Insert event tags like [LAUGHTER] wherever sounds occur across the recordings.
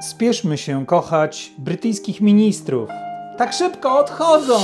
Spieszmy się kochać brytyjskich ministrów. Tak szybko odchodzą!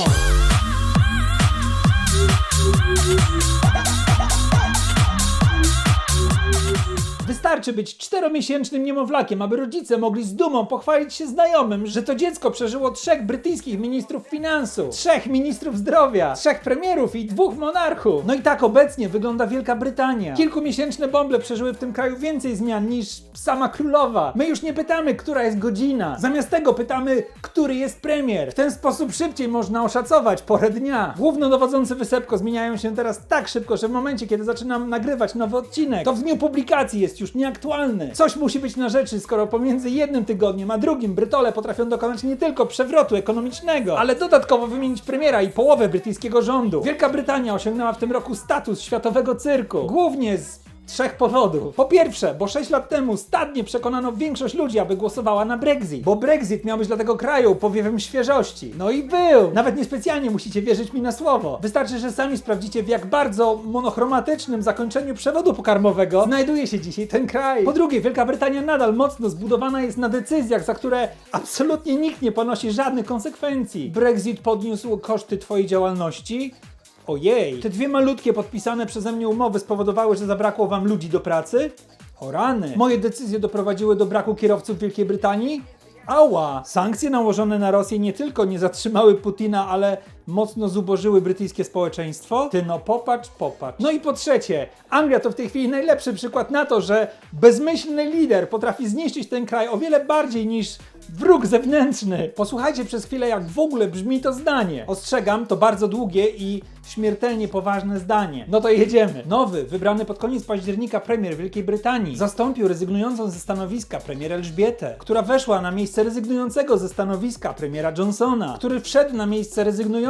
Wystarczy być czteromiesięcznym niemowlakiem, aby rodzice mogli z dumą pochwalić się znajomym, że to dziecko przeżyło trzech brytyjskich ministrów finansów, trzech ministrów zdrowia, trzech premierów i dwóch monarchów. No i tak obecnie wygląda Wielka Brytania. Kilkumiesięczne bąble przeżyły w tym kraju więcej zmian niż sama królowa. My już nie pytamy, która jest godzina. Zamiast tego pytamy, który jest premier. W ten sposób szybciej można oszacować porę dnia. Głównodowodzący wysepko zmieniają się teraz tak szybko, że w momencie, kiedy zaczynam nagrywać nowy odcinek, to w dniu publikacji jest już nieaktualny. Coś musi być na rzeczy, skoro pomiędzy jednym tygodniem a drugim Brytole potrafią dokonać nie tylko przewrotu ekonomicznego, ale dodatkowo wymienić premiera i połowę brytyjskiego rządu. Wielka Brytania osiągnęła w tym roku status światowego cyrku. Głównie z trzech powodów. Po pierwsze, bo 6 lat temu stadnie przekonano większość ludzi, aby głosowała na Brexit. Bo Brexit miał być dla tego kraju powiewem świeżości. No i był! Nawet niespecjalnie musicie wierzyć mi na słowo. Wystarczy, że sami sprawdzicie, w jak bardzo monochromatycznym zakończeniu przewodu pokarmowego znajduje się dzisiaj ten kraj. Po drugie, Wielka Brytania nadal mocno zbudowana jest na decyzjach, za które absolutnie nikt nie ponosi żadnych konsekwencji. Brexit podniósł koszty twojej działalności, Ojej, te dwie malutkie podpisane przeze mnie umowy spowodowały, że zabrakło wam ludzi do pracy? O rany. Moje decyzje doprowadziły do braku kierowców w Wielkiej Brytanii? Ała! Sankcje nałożone na Rosję nie tylko nie zatrzymały Putina, ale mocno zubożyły brytyjskie społeczeństwo? Ty no popatrz, popatrz. No i po trzecie, Anglia to w tej chwili najlepszy przykład na to, że bezmyślny lider potrafi zniszczyć ten kraj o wiele bardziej niż wróg zewnętrzny. Posłuchajcie przez chwilę, jak w ogóle brzmi to zdanie. Ostrzegam, to bardzo długie i śmiertelnie poważne zdanie. No to jedziemy. Nowy, wybrany pod koniec października premier Wielkiej Brytanii zastąpił rezygnującą ze stanowiska premier Elżbietę, która weszła na miejsce rezygnującego ze stanowiska premiera Johnsona, który wszedł na miejsce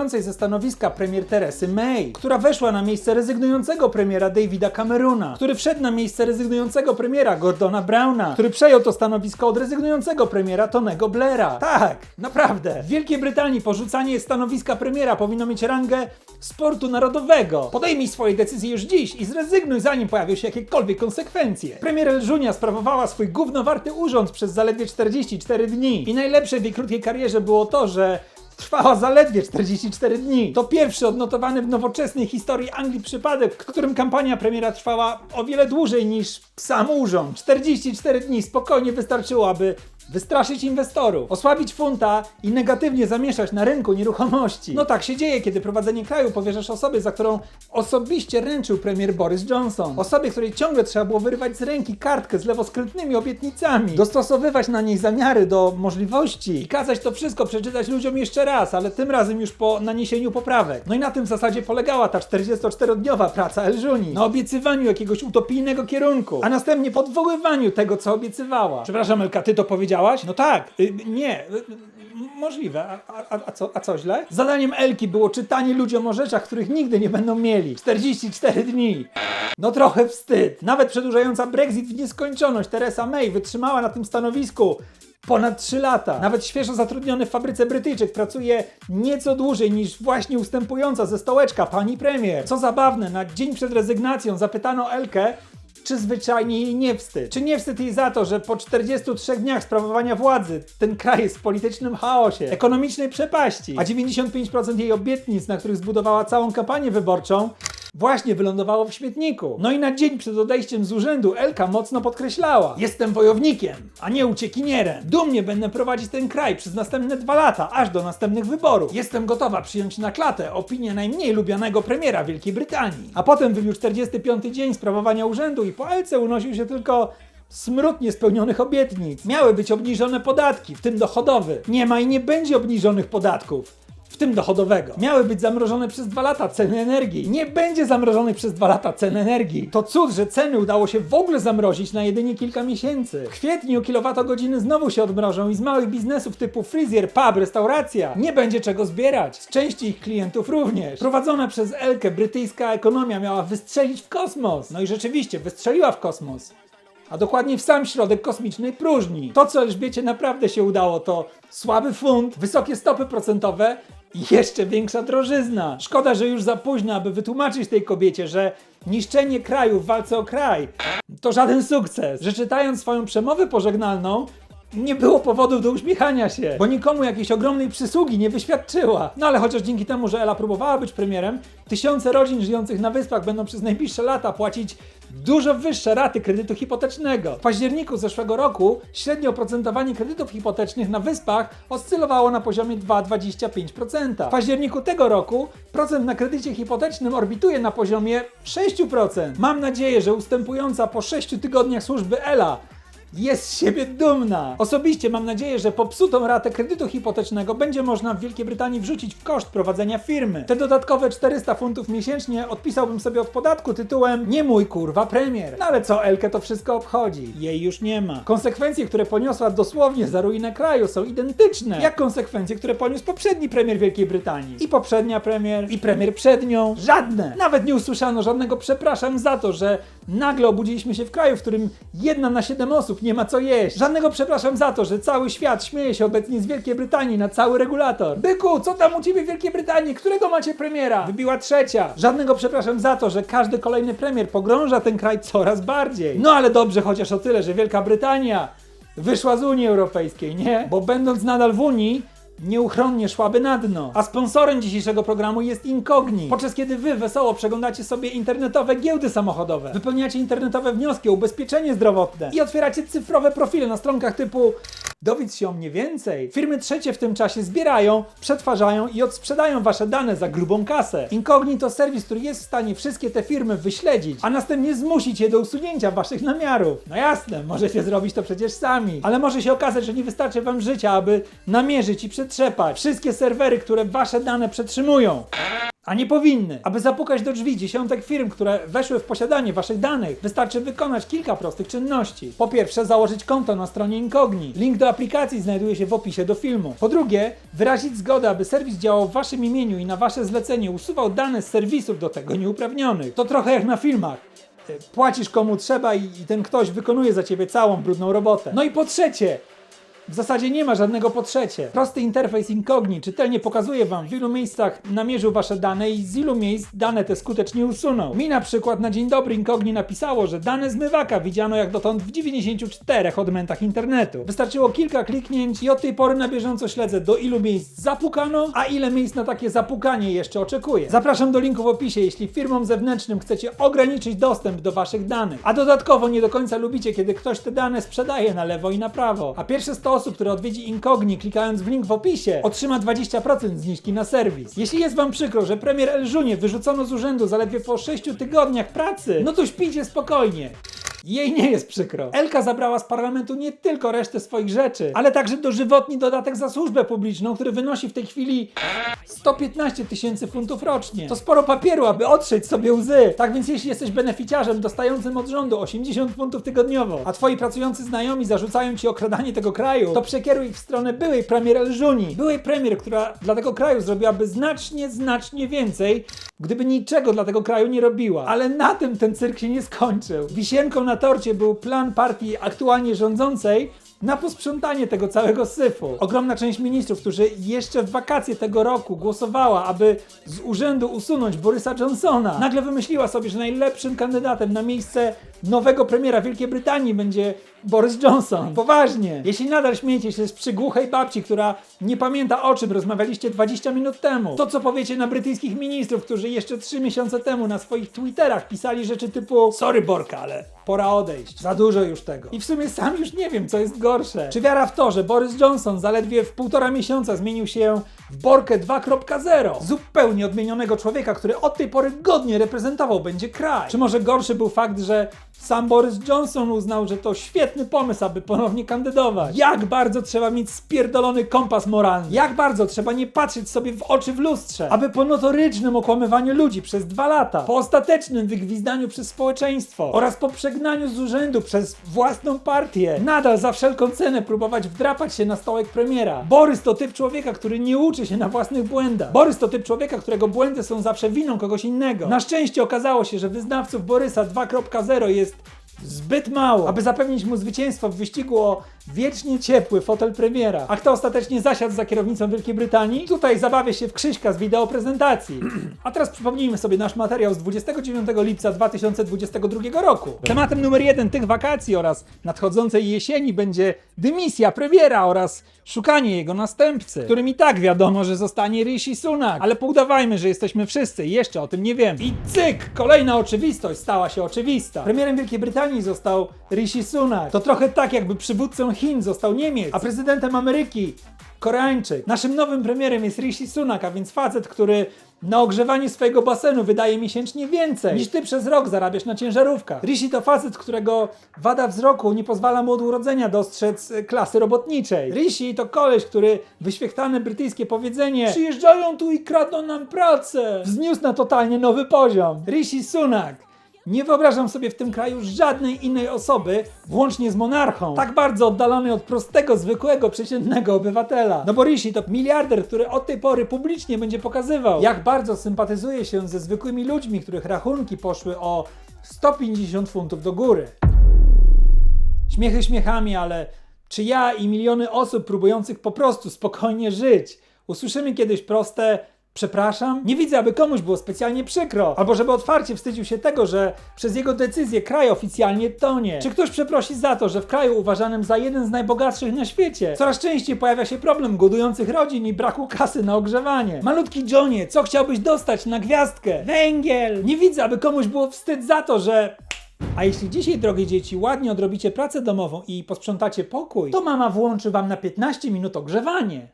ze stanowiska premier Teresy May, która weszła na miejsce rezygnującego premiera Davida Camerona, który wszedł na miejsce rezygnującego premiera Gordona Browna, który przejął to stanowisko od rezygnującego premiera Tonego Blaira. Tak, naprawdę. W Wielkiej Brytanii porzucanie stanowiska premiera powinno mieć rangę sportu narodowego. Podejmij swoje decyzje już dziś i zrezygnuj zanim pojawią się jakiekolwiek konsekwencje. Premier Elżunia sprawowała swój gównowarty urząd przez zaledwie 44 dni. I najlepsze w jej krótkiej karierze było to, że Trwała zaledwie 44 dni. To pierwszy odnotowany w nowoczesnej historii Anglii przypadek, w którym kampania premiera trwała o wiele dłużej niż sam urząd. 44 dni spokojnie wystarczyło, aby wystraszyć inwestorów, osłabić funta i negatywnie zamieszać na rynku nieruchomości. No tak się dzieje, kiedy prowadzenie kraju powierzasz osobie, za którą osobiście ręczył premier Boris Johnson. Osobie, której ciągle trzeba było wyrywać z ręki kartkę z lewoskrętnymi obietnicami, dostosowywać na niej zamiary do możliwości i kazać to wszystko przeczytać ludziom jeszcze raz, ale tym razem już po naniesieniu poprawek. No i na tym zasadzie polegała ta 44-dniowa praca Elżuni. Na obiecywaniu jakiegoś utopijnego kierunku, a następnie podwoływaniu tego, co obiecywała. Przepraszam, Elka, ty to No tak, y, nie. y, Możliwe. A, a, a, co, a co źle? Zadaniem Elki było czytanie ludziom o rzeczach, których nigdy nie będą mieli. 44 dni. No trochę wstyd. Nawet przedłużająca Brexit w nieskończoność Theresa May wytrzymała na tym stanowisku ponad 3 lata. Nawet świeżo zatrudniony w fabryce Brytyjczyk pracuje nieco dłużej niż właśnie ustępująca ze stołeczka pani premier. Co zabawne, na dzień przed rezygnacją zapytano Elkę, czy zwyczajnie jej nie wstyd? Czy nie wstyd jej za to, że po 43 dniach sprawowania władzy ten kraj jest w politycznym chaosie, ekonomicznej przepaści, a 95% jej obietnic, na których zbudowała całą kampanię wyborczą, właśnie wylądowało w śmietniku. No i na dzień przed odejściem z urzędu Elka mocno podkreślała: Jestem wojownikiem, a nie uciekinierem. Dumnie będę prowadzić ten kraj przez następne dwa lata, aż do następnych wyborów. Jestem gotowa przyjąć na klatę opinię najmniej lubianego premiera Wielkiej Brytanii. A potem wybił 45 dzień sprawowania urzędu i po Elce unosił się tylko Smród niespełnionych obietnic. Miały być obniżone podatki, w tym dochodowy. Nie ma i nie będzie obniżonych podatków. W tym dochodowego. Miały być zamrożone przez dwa lata ceny energii. Nie będzie zamrożonych przez dwa lata cen energii. To cud, że ceny udało się w ogóle zamrozić na jedynie kilka miesięcy. W kwietniu kilowatogodziny znowu się odmrożą i z małych biznesów typu fryzjer, pub, restauracja nie będzie czego zbierać. Z części ich klientów również. Prowadzona przez Elkę brytyjska ekonomia miała wystrzelić w kosmos. No i rzeczywiście wystrzeliła w kosmos a dokładnie w sam środek kosmicznej próżni. To, co Elżbiecie naprawdę się udało, to słaby funt, wysokie stopy procentowe jeszcze większa drożyzna. Szkoda, że już za późno, aby wytłumaczyć tej kobiecie, że niszczenie kraju w walce o kraj to żaden sukces. Że czytając swoją przemowę pożegnalną, nie było powodu do uśmiechania się, bo nikomu jakiejś ogromnej przysługi nie wyświadczyła. No ale chociaż dzięki temu, że Ela próbowała być premierem, tysiące rodzin żyjących na wyspach będą przez najbliższe lata płacić dużo wyższe raty kredytu hipotecznego. W październiku zeszłego roku średnie oprocentowanie kredytów hipotecznych na wyspach oscylowało na poziomie 2,25%. W październiku tego roku procent na kredycie hipotecznym orbituje na poziomie 6%. Mam nadzieję, że ustępująca po 6 tygodniach służby Ela jest z siebie dumna. Osobiście mam nadzieję, że popsutą ratę kredytu hipotecznego będzie można w Wielkiej Brytanii wrzucić w koszt prowadzenia firmy. Te dodatkowe 400 funtów miesięcznie odpisałbym sobie od podatku tytułem nie mój kurwa premier. No ale co Elkę to wszystko obchodzi? Jej już nie ma. Konsekwencje, które poniosła dosłownie za ruinę kraju są identyczne jak konsekwencje, które poniósł poprzedni premier Wielkiej Brytanii. I poprzednia premier, i premier przed nią. Żadne. Nawet nie usłyszano żadnego przepraszam za to, że nagle obudziliśmy się w kraju, w którym jedna na siedem osób nie ma co jeść. Żadnego przepraszam za to, że cały świat śmieje się obecnie z Wielkiej Brytanii na cały regulator. Byku, co tam u ciebie w Wielkiej Brytanii? Którego macie premiera? Wybiła trzecia. Żadnego przepraszam za to, że każdy kolejny premier pogrąża ten kraj coraz bardziej. No ale dobrze chociaż o tyle, że Wielka Brytania wyszła z Unii Europejskiej, nie? Bo będąc nadal w Unii, nieuchronnie szłaby na dno. A sponsorem dzisiejszego programu jest Incogni. Podczas kiedy wy wesoło przeglądacie sobie internetowe giełdy samochodowe, wypełniacie internetowe wnioski o ubezpieczenie zdrowotne i otwieracie cyfrowe profile na stronkach typu Dowiedz się o mnie więcej. Firmy trzecie w tym czasie zbierają, przetwarzają i odsprzedają wasze dane za grubą kasę. Incogni to serwis, który jest w stanie wszystkie te firmy wyśledzić, a następnie zmusić je do usunięcia waszych namiarów. No jasne, możecie zrobić to przecież sami, ale może się okazać, że nie wystarczy wam życia, aby namierzyć i przetrzepać wszystkie serwery, które wasze dane przetrzymują. A nie powinny. Aby zapukać do drzwi dziesiątek firm, które weszły w posiadanie waszych danych, wystarczy wykonać kilka prostych czynności. Po pierwsze, założyć konto na stronie Incogni. Link do aplikacji znajduje się w opisie do filmu. Po drugie, wyrazić zgodę, aby serwis działał w waszym imieniu i na wasze zlecenie usuwał dane z serwisów do tego nieuprawnionych. To trochę jak na filmach. E, Płacisz komu trzeba i, i ten ktoś wykonuje za ciebie całą brudną robotę. No i po trzecie, w zasadzie nie ma żadnego po trzecie. Prosty interfejs Incogni czytelnie pokazuje Wam, w ilu miejscach namierzył Wasze dane i z ilu miejsc dane te skutecznie usunął. Mi na przykład na dzień dobry Incogni napisało, że dane zmywaka widziano jak dotąd w 94 odmętach internetu. Wystarczyło kilka kliknięć i od tej pory na bieżąco śledzę do ilu miejsc zapukano, a ile miejsc na takie zapukanie jeszcze oczekuje. Zapraszam do linku w opisie, jeśli firmom zewnętrznym chcecie ograniczyć dostęp do Waszych danych. A dodatkowo nie do końca lubicie, kiedy ktoś te dane sprzedaje na lewo i na prawo. A pierwsze 100 osób, które odwiedzi Incogni klikając w link w opisie, otrzyma 20% zniżki na serwis. Jeśli jest wam przykro, że premier Elżunie wyrzucono z urzędu zaledwie po 6 tygodniach pracy, no to śpijcie spokojnie. Jej nie jest przykro. Elka zabrała z parlamentu nie tylko resztę swoich rzeczy, ale także dożywotni dodatek za służbę publiczną, który wynosi w tej chwili 115 tysięcy funtów rocznie. To sporo papieru, aby otrzeć sobie łzy. Tak więc jeśli jesteś beneficjarzem dostającym od rządu 80 funtów tygodniowo, a twoi pracujący znajomi zarzucają ci okradanie tego kraju, to przekieruj ich w stronę byłej premier Elżuni. Byłej premier, która dla tego kraju zrobiłaby znacznie, znacznie więcej, gdyby niczego dla tego kraju nie robiła. Ale na tym ten cyrk się nie skończył. Wisienką na torcie był plan partii aktualnie rządzącej, na posprzątanie tego całego syfu. Ogromna część ministrów, którzy jeszcze w wakacje tego roku głosowała, aby z urzędu usunąć Borysa Johnsona, nagle wymyśliła sobie, że najlepszym kandydatem na miejsce nowego premiera Wielkiej Brytanii będzie Boris Johnson. Poważnie. Jeśli nadal śmiejecie się z przygłuchej babci, która nie pamięta o czym rozmawialiście 20 minut temu, to co powiecie na brytyjskich ministrów, którzy jeszcze 3 miesiące temu na swoich Twitterach pisali rzeczy typu Sorry Borka, ale pora odejść. Za dużo już tego. I w sumie sam już nie wiem, co jest gorsze. Czy wiara w to, że Boris Johnson zaledwie w półtora miesiąca zmienił się w Borkę 2.0? Zupełnie odmienionego człowieka, który od tej pory godnie reprezentował będzie kraj. Czy może gorszy był fakt, że sam Boris Johnson uznał, że to świetny pomysł, aby ponownie kandydować. Jak bardzo trzeba mieć spierdolony kompas moralny. Jak bardzo trzeba nie patrzeć sobie w oczy w lustrze. Aby po notorycznym okłamywaniu ludzi przez dwa lata, po ostatecznym wygwizdaniu przez społeczeństwo oraz po przegnaniu z urzędu przez własną partię, nadal za wszelką cenę próbować wdrapać się na stołek premiera. Borys to typ człowieka, który nie uczy się na własnych błędach. Borys to typ człowieka, którego błędy są zawsze winą kogoś innego. Na szczęście okazało się, że wyznawców Borysa 2.0 jest Zbyt mało, aby zapewnić mu zwycięstwo w wyścigu o wiecznie ciepły fotel premiera. A kto ostatecznie zasiadł za kierownicą Wielkiej Brytanii? Tutaj zabawię się w Krzyśka z wideo prezentacji. A teraz przypomnijmy sobie nasz materiał z 29 lipca 2022 roku. Tematem numer jeden tych wakacji oraz nadchodzącej jesieni będzie dymisja premiera oraz szukanie jego następcy, którym i tak wiadomo, że zostanie Rishi Sunak. Ale poudawajmy, że jesteśmy wszyscy i jeszcze o tym nie wiemy. I cyk! Kolejna oczywistość stała się oczywista. Premierem Wielkiej Brytanii został Rishi Sunak. To trochę tak, jakby przywódcą Chin został Niemiec, a prezydentem Ameryki Koreańczyk. Naszym nowym premierem jest Rishi Sunak, a więc facet, który na ogrzewanie swojego basenu wydaje miesięcznie więcej niż ty przez rok zarabiasz na ciężarówkach. Rishi to facet, którego wada wzroku nie pozwala mu od urodzenia dostrzec e, klasy robotniczej. Rishi to koleś, który wyświechtane brytyjskie powiedzenie przyjeżdżają tu i kradną nam pracę wzniósł na totalnie nowy poziom. Rishi Sunak nie wyobrażam sobie w tym kraju żadnej innej osoby, włącznie z monarchą, tak bardzo oddalonej od prostego, zwykłego, przeciętnego obywatela. No bo Rishi to miliarder, który od tej pory publicznie będzie pokazywał, jak bardzo sympatyzuje się ze zwykłymi ludźmi, których rachunki poszły o 150 funtów do góry. Śmiechy śmiechami, ale czy ja i miliony osób próbujących po prostu spokojnie żyć usłyszymy kiedyś proste przepraszam? Nie widzę, aby komuś było specjalnie przykro, albo żeby otwarcie wstydził się tego, że przez jego decyzję kraj oficjalnie tonie. Czy ktoś przeprosi za to, że w kraju uważanym za jeden z najbogatszych na świecie coraz częściej pojawia się problem głodujących rodzin i braku kasy na ogrzewanie? Malutki Johnie, co chciałbyś dostać na gwiazdkę? Węgiel! Nie widzę, aby komuś było wstyd za to, że a jeśli dzisiaj, drogie dzieci, ładnie odrobicie pracę domową i posprzątacie pokój, to mama włączy wam na 15 minut ogrzewanie.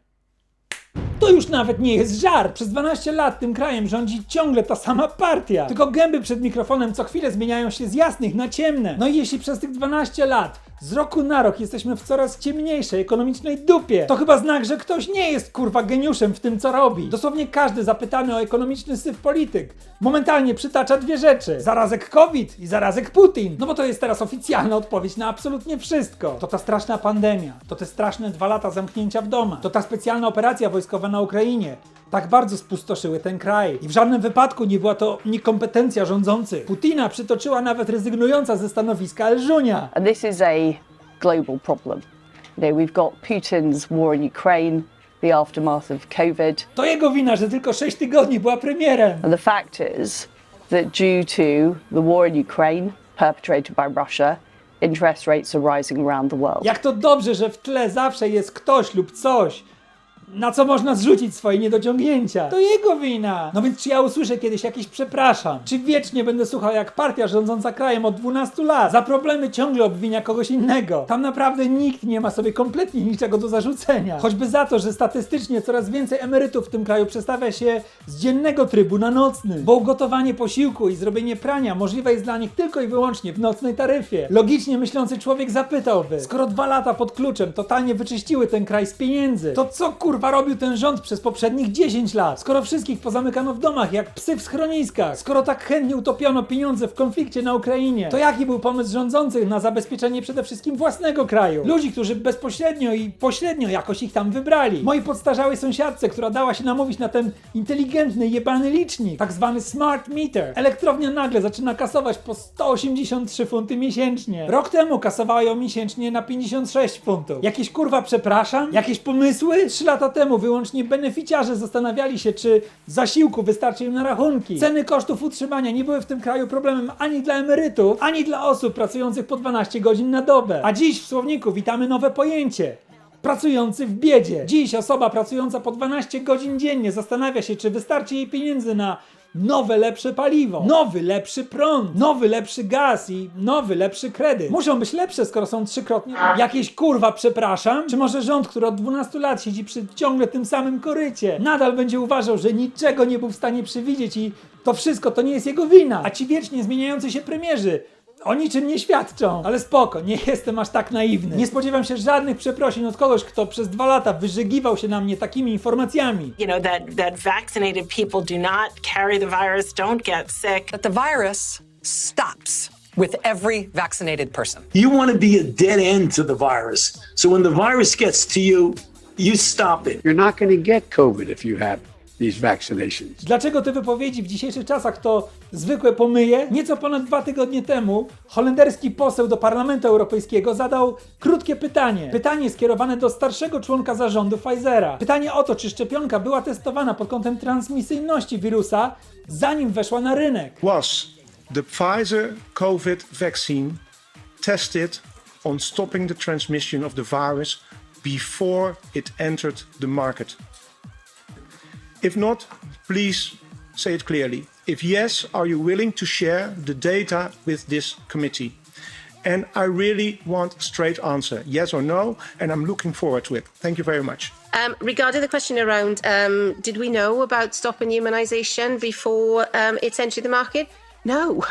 To już nawet nie jest żart. Przez 12 lat tym krajem rządzi ciągle ta sama partia. Tylko gęby przed mikrofonem co chwilę zmieniają się z jasnych na ciemne. No i jeśli przez tych 12 lat z roku na rok jesteśmy w coraz ciemniejszej ekonomicznej dupie, to chyba znak, że ktoś nie jest kurwa geniuszem w tym co robi. Dosłownie każdy zapytany o ekonomiczny syf polityk momentalnie przytacza dwie rzeczy. Zarazek COVID i zarazek Putin. No bo to jest teraz oficjalna odpowiedź na absolutnie wszystko. To ta straszna pandemia, to te straszne dwa lata zamknięcia w domach, to ta specjalna operacja wojskowa na Ukrainie. Tak bardzo spustoszyły ten kraj. I w żadnym wypadku nie była to niekompetencja rządzących. Putina przytoczyła nawet rezygnująca ze stanowiska Elżunia. And this is a global problem. You know, we've got Putin's war in Ukraine, the aftermath of COVID, To jego wina, że tylko 6 tygodni była premierem. and the fact is that due to the war in Ukraine perpetrated by Russia, interest rates are rising around the world. Jak to dobrze, że w tle zawsze jest ktoś lub coś, na co można zrzucić swoje niedociągnięcia. To jego wina. No więc czy ja usłyszę kiedyś jakieś przepraszam? Czy wiecznie będę słuchał jak partia rządząca krajem od 12 lat za problemy ciągle obwinia kogoś innego? Tam naprawdę nikt nie ma sobie kompletnie niczego do zarzucenia. Choćby za to, że statystycznie coraz więcej emerytów w tym kraju przestawia się z dziennego trybu na nocny. Bo ugotowanie posiłku i zrobienie prania możliwe jest dla nich tylko i wyłącznie w nocnej taryfie. Logicznie myślący człowiek zapytałby, skoro dwa lata pod kluczem totalnie wyczyściły ten kraj z pieniędzy, to co kurwa robił ten rząd przez poprzednich 10 lat? Skoro wszystkich pozamykano w domach jak psy w schroniskach, skoro tak chętnie utopiono pieniądze w konflikcie na Ukrainie, to jaki był pomysł rządzących na zabezpieczenie przede wszystkim własnego kraju? Ludzi, którzy bezpośrednio i pośrednio jakoś ich tam wybrali. Mojej podstarzałej sąsiadce, która dała się namówić na ten inteligentny, jebany licznik, tak zwany smart meter. Elektrownia nagle zaczyna kasować po 183 funty miesięcznie. Rok temu kasowała ją miesięcznie na 56 funtów. Jakieś kurwa przepraszam? Jakieś pomysły? Trzy lata temu wyłącznie beneficjarze zastanawiali się, czy zasiłku wystarczy im na rachunki. Ceny kosztów utrzymania nie były w tym kraju problemem ani dla emerytów, ani dla osób pracujących po 12 godzin na dobę. A dziś w słowniku witamy nowe pojęcie. Pracujący w biedzie. Dziś osoba pracująca po 12 godzin dziennie zastanawia się, czy wystarczy jej pieniędzy na nowe, lepsze paliwo, nowy, lepszy prąd, nowy, lepszy gaz i nowy, lepszy kredyt. Muszą być lepsze, skoro są trzykrotnie. Jakieś kurwa, przepraszam? Czy może rząd, który od 12 lat siedzi przy ciągle tym samym korycie, nadal będzie uważał, że niczego nie był w stanie przewidzieć i to wszystko to nie jest jego wina, a ci wiecznie zmieniający się premierzy o niczym nie świadczą. Ale spoko, nie jestem aż tak naiwny. Nie spodziewam się żadnych przeprosin od kogoś, kto przez dwa lata wyżygiwał się na mnie takimi informacjami. you know that that vaccinated people do not carry the virus, don't get sick. that the virus stops with every vaccinated person. You want to be a dead end to the virus. So when the virus gets to you, you stop it. You're not going to get COVID if you have these vaccinations. Dlaczego te wypowiedzi w dzisiejszych czasach to zwykłe pomyje? Nieco ponad dwa tygodnie temu holenderski poseł do Parlamentu Europejskiego zadał krótkie pytanie. Pytanie skierowane do starszego członka zarządu Pfizera. Pytanie o to, czy szczepionka była testowana pod kątem transmisyjności wirusa, zanim weszła na rynek. Was the Pfizer COVID vaccine tested on stopping the transmission of the virus before it entered the market? If not, please say it clearly. If yes, are you willing to share the data with this committee? And I really want a straight answer, yes or no, and I'm looking forward to it. Thank you very much. Um, regarding the question around, um, did we know about stopping immunisation before um, it's entered the market? No. [LAUGHS]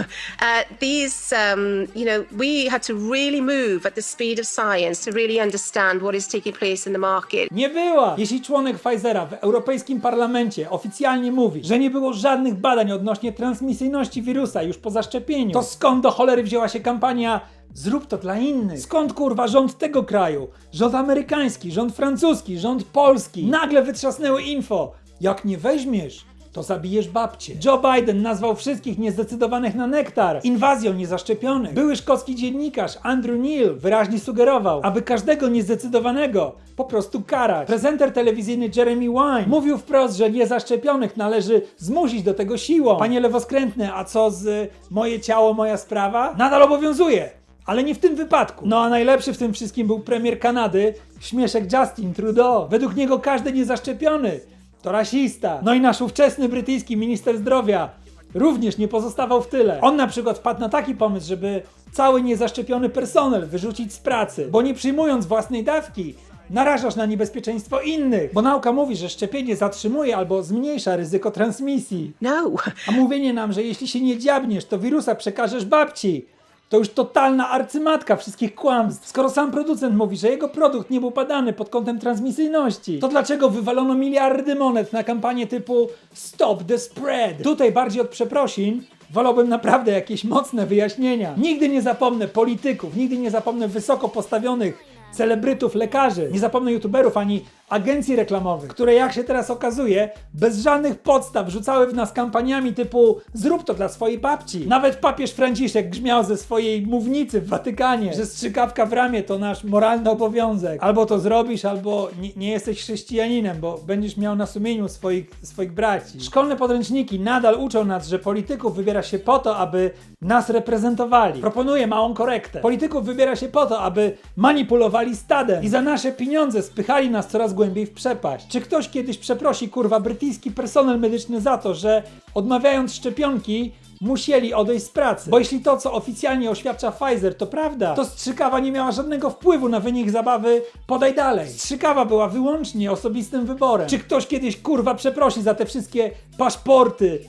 Uh, these, um, you know, we had to really move at the speed of science to really understand what is taking place in the market. Nie była! Jeśli członek Pfizera w Europejskim Parlamencie oficjalnie mówi, że nie było żadnych badań odnośnie transmisyjności wirusa już po zaszczepieniu, to skąd do cholery wzięła się kampania Zrób to dla innych. Skąd kurwa rząd tego kraju, rząd amerykański, rząd francuski, rząd polski nagle wytrzasnęły info. Jak nie weźmiesz, to zabijesz babcię. Joe Biden nazwał wszystkich niezdecydowanych na nektar inwazją niezaszczepionych. Były szkocki dziennikarz Andrew Neil wyraźnie sugerował, aby każdego niezdecydowanego po prostu karać. Prezenter telewizyjny Jeremy Wine mówił wprost, że niezaszczepionych należy zmusić do tego siłą. Panie lewoskrętne, a co z y, moje ciało, moja sprawa? Nadal obowiązuje. Ale nie w tym wypadku. No a najlepszy w tym wszystkim był premier Kanady, śmieszek Justin Trudeau. Według niego każdy niezaszczepiony to rasista. No i nasz ówczesny brytyjski minister zdrowia również nie pozostawał w tyle. On na przykład wpadł na taki pomysł, żeby cały niezaszczepiony personel wyrzucić z pracy, bo nie przyjmując własnej dawki, narażasz na niebezpieczeństwo innych. Bo nauka mówi, że szczepienie zatrzymuje albo zmniejsza ryzyko transmisji. No. A mówienie nam, że jeśli się nie dziabniesz, to wirusa przekażesz babci. To już totalna arcymatka wszystkich kłamstw. Skoro sam producent mówi, że jego produkt nie był badany pod kątem transmisyjności, to dlaczego wywalono miliardy monet na kampanię typu Stop the Spread? Tutaj bardziej od przeprosin wolałbym naprawdę jakieś mocne wyjaśnienia. Nigdy nie zapomnę polityków, nigdy nie zapomnę wysoko postawionych celebrytów, lekarzy, nie zapomnę youtuberów ani agencji reklamowych, które jak się teraz okazuje, bez żadnych podstaw rzucały w nas kampaniami typu zrób to dla swojej babci. Nawet papież Franciszek grzmiał ze swojej mównicy w Watykanie, że strzykawka w ramię to nasz moralny obowiązek. Albo to zrobisz, albo nie, nie jesteś chrześcijaninem, bo będziesz miał na sumieniu swoich, swoich braci. Szkolne podręczniki nadal uczą nas, że polityków wybiera się po to, aby nas reprezentowali. Proponuję małą korektę. Polityków wybiera się po to, aby manipulowali stadem i za nasze pieniądze spychali nas coraz głębiej w przepaść. Czy ktoś kiedyś przeprosi, kurwa, brytyjski personel medyczny za to, że odmawiając szczepionki musieli odejść z pracy? Bo jeśli to, co oficjalnie oświadcza Pfizer, to prawda, to strzykawa nie miała żadnego wpływu na wynik zabawy Podaj dalej. Strzykawa była wyłącznie osobistym wyborem. Czy ktoś kiedyś, kurwa, przeprosi za te wszystkie paszporty,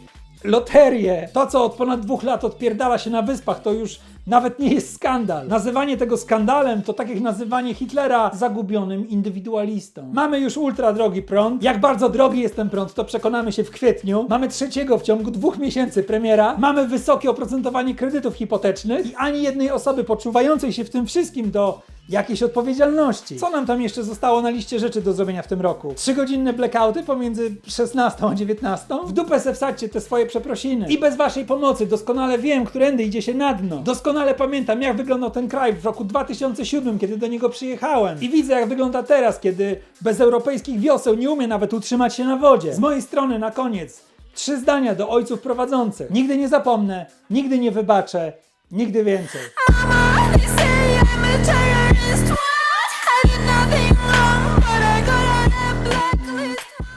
loterie. To, co od ponad dwóch lat odpierdala się na wyspach, to już nawet nie jest skandal. Nazywanie tego skandalem to tak jak nazywanie Hitlera zagubionym indywidualistą. Mamy już ultra drogi prąd. Jak bardzo drogi jest ten prąd, to przekonamy się w kwietniu. Mamy trzeciego w ciągu dwóch miesięcy premiera. Mamy wysokie oprocentowanie kredytów hipotecznych i ani jednej osoby poczuwającej się w tym wszystkim do jakiejś odpowiedzialności. Co nam tam jeszcze zostało na liście rzeczy do zrobienia w tym roku? Trzygodzinne blackouty pomiędzy 16 a 19? W dupę se wsadźcie te swoje przeprosiny. I bez waszej pomocy doskonale wiem, którędy idzie się na dno. Doskonale pamiętam, jak wyglądał ten kraj w roku 2007, kiedy do niego przyjechałem. I widzę, jak wygląda teraz, kiedy bez europejskich wioseł nie umie nawet utrzymać się na wodzie. Z mojej strony na koniec trzy zdania do ojców prowadzących. Nigdy nie zapomnę, nigdy nie wybaczę, nigdy więcej.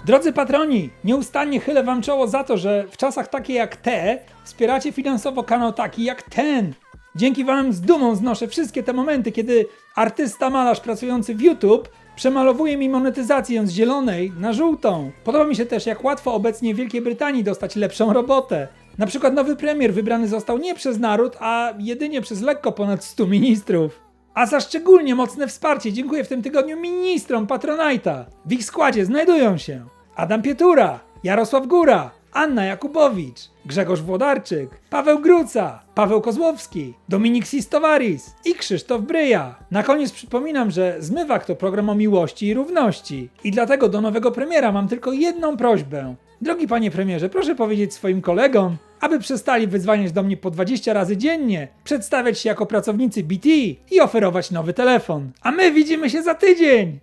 Drodzy patroni, nieustannie chylę wam czoło za to, że w czasach takie jak te wspieracie finansowo kanał taki jak ten. Dzięki wam z dumą znoszę wszystkie te momenty, kiedy artysta malarz pracujący w YouTube przemalowuje mi monetyzację z zielonej na żółtą. Podoba mi się też, jak łatwo obecnie w Wielkiej Brytanii dostać lepszą robotę. Na przykład nowy premier wybrany został nie przez naród, a jedynie przez lekko ponad 100 ministrów. A za szczególnie mocne wsparcie dziękuję w tym tygodniu ministrom Patronite'a. W ich składzie znajdują się Adam Pietura, Jarosław Góra, Anna Jakubowicz, Grzegorz Włodarczyk, Paweł Gruca, Paweł Kozłowski, Dominik Sistowaris i Krzysztof Bryja. Na koniec przypominam, że Zmywak to program o miłości i równości. I dlatego do nowego premiera mam tylko jedną prośbę. Drogi panie premierze, proszę powiedzieć swoim kolegom, aby przestali wyzwaniać do mnie po 20 razy dziennie, przedstawiać się jako pracownicy BT i oferować nowy telefon. A my widzimy się za tydzień!